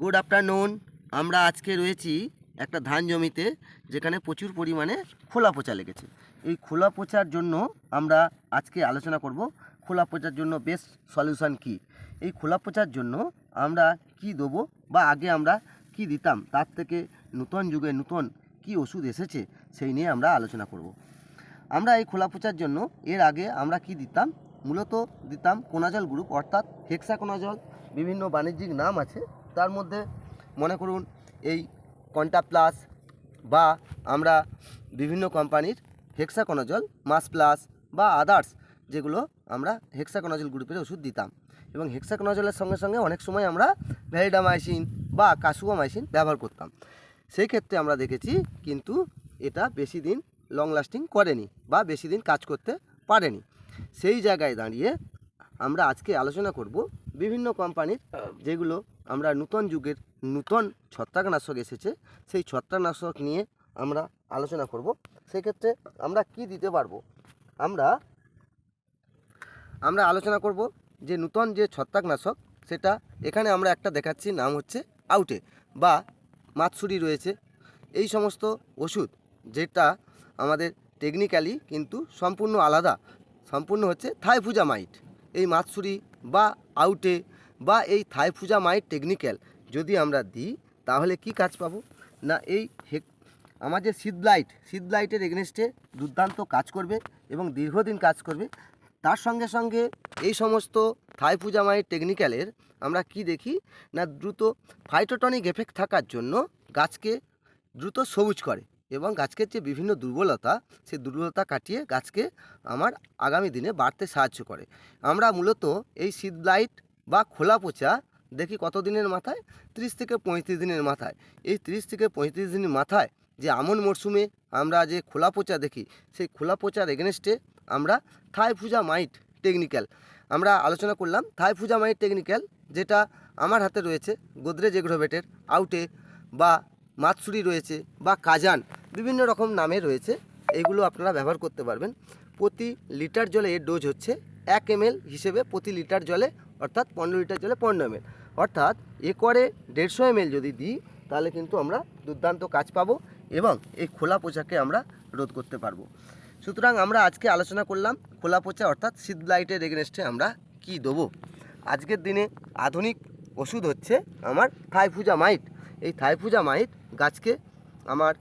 Good afternoon আমরা আজকে রয়েছি একটা ধান জমিতে যেখানে প্রচুর পরিমাণে খোলা পচা লেগেছে। এই খোলা পচার জন্য আমরা আজকে আলোচনা করব খোলা পচার জন্য বেস্ট সলিউশন কি? এই খোলা পচার জন্য আমরা কি দেবো বা আগে আমরা কি দিতাম? তার থেকে নূতন যুগে নূতন কি ওষুধ এসেছে সেই নিয়ে আমরা আলোচনা করব। আমরা এই খোলা পচার জন্য এর আগে আমরা কি দিতাম? মূলত দিতাম কোনাজল গ্রুপ, অর্থাৎ হেক্সা কোনাজল বিভিন্ন বাণিজ্যিক নাম আছে। তার মধ্যে মনে করুন এই কন্টা প্লাস বা আমরা বিভিন্ন কোম্পানির হেক্সা কোনাজল মাস প্লাস বা আদার্স যেগুলো আমরা হেক্সা কোনাজল গ্রুপের ওষুধ দিতাম। এবং হেক্সা কোনাজলের সঙ্গে সঙ্গে অনেক সময় আমরা ভ্যালিডামাইসিন বা কাসুয়ামাইসিন ব্যবহার করতাম। সেই ক্ষেত্রে আমরা দেখেছি কিন্তু এটা বেশি দিন লং লাস্টিং করেনি বা বেশি দিন কাজ করতে পারেনি। সেই জায়গায় দাঁড়িয়ে আমরা আজকে আলোচনা করব বিভিন্ন কোম্পানির যেগুলো আমরা নূতন যুগের নূতন ছত্রাকনাশক এসেছে, সেই ছত্রাকনাশক নিয়ে আমরা আলোচনা করব। সেক্ষেত্রে আমরা কি দিতে পারব? আমরা আমরা আলোচনা করব যে নূতন যে ছত্রাকনাশক, সেটা এখানে আমরা একটা দেখাচ্ছি, নাম হচ্ছে আউটে বা মাতসুরি রয়েছে। এই সমস্ত ওষুধ যেটা আমাদের টেকনিক্যালি কিন্তু সম্পূর্ণ আলাদা, সম্পূর্ণ হচ্ছে থাইফুজামাইট। এই মাতসুরি বা আউটে বা এই থাইফুজামাইট টেকনিক্যাল যদি আমরা দিই, তাহলে কি কাজ পাবো? না, এই হেক, আমার যে সিডলাইট সিডলাইটের এগেনস্টে দুর্দান্ত কাজ করবে এবং দীর্ঘদিন কাজ করবে। তার সঙ্গে সঙ্গে এই সমস্ত থাই পূজা থাইফুজামাইট টেকনিক্যালের আমরা কি দেখি? না, দ্রুত ফাইটোটনিক এফেক্ট থাকার জন্য গাছকে দ্রুত সবুজ করে। এবং গাছকে যে বিভিন্ন দুর্বলতা, সেই দুর্বলতা কাটিয়ে গাছকে আমার আগামী দিনে বাড়তে সাহায্য করে। আমরা মূলত এই শীত লাইট বা খোলা পচা দেখি কত দিনের মাথায়? ত্রিশ থেকে পঁয়ত্রিশ দিনের মাথায়। এই ত্রিশ থেকে পঁয়ত্রিশ দিনের মাথায় যে আমন মরশুমে আমরা যে খোলা পচা দেখি, সেই খোলা পচার এগেনস্টে আমরা থাইফুজা মাইট টেকনিক্যাল আমরা আলোচনা করলাম থাইফুজা মাইট টেকনিক্যাল যেটা আমার হাতে রয়েছে। গোদরেজ এগ্রোভেটের আউটে বা মাতসুরি রয়েছে বা কাজান বিভিন্ন রকম নামে রয়েছে। এগুলো আপনারা ব্যবহার করতে পারবেন। প্রতি লিটার জলে এর ডোজ হচ্ছে এক এম হিসেবে প্রতি লিটার জলে, অর্থাৎ পনেরো লিটার জলে পনেরো এম অর্থাৎ একরে দেড়শো এম যদি দিই, তাহলে কিন্তু আমরা দুর্দান্ত কাজ পাবো এবং এই খোলা পোচাকে আমরা রোধ করতে পারব। সুতরাং আমরা আজকে আলোচনা করলাম খোলা পচা, অর্থাৎ শীত লাইটের এগেনস্টে আমরা কি দেবো? আজকের দিনে আধুনিক ওষুধ হচ্ছে আমার থাইফুজা মাইট। এই থাইফুজা মাইট গাছকে আমার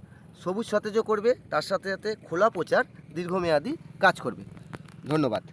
সবুজ সতেজও করবে তার সাথে সাথে খোলা প্রচার দীর্ঘমেয়াদী কাজ করবে। ধন্যবাদ।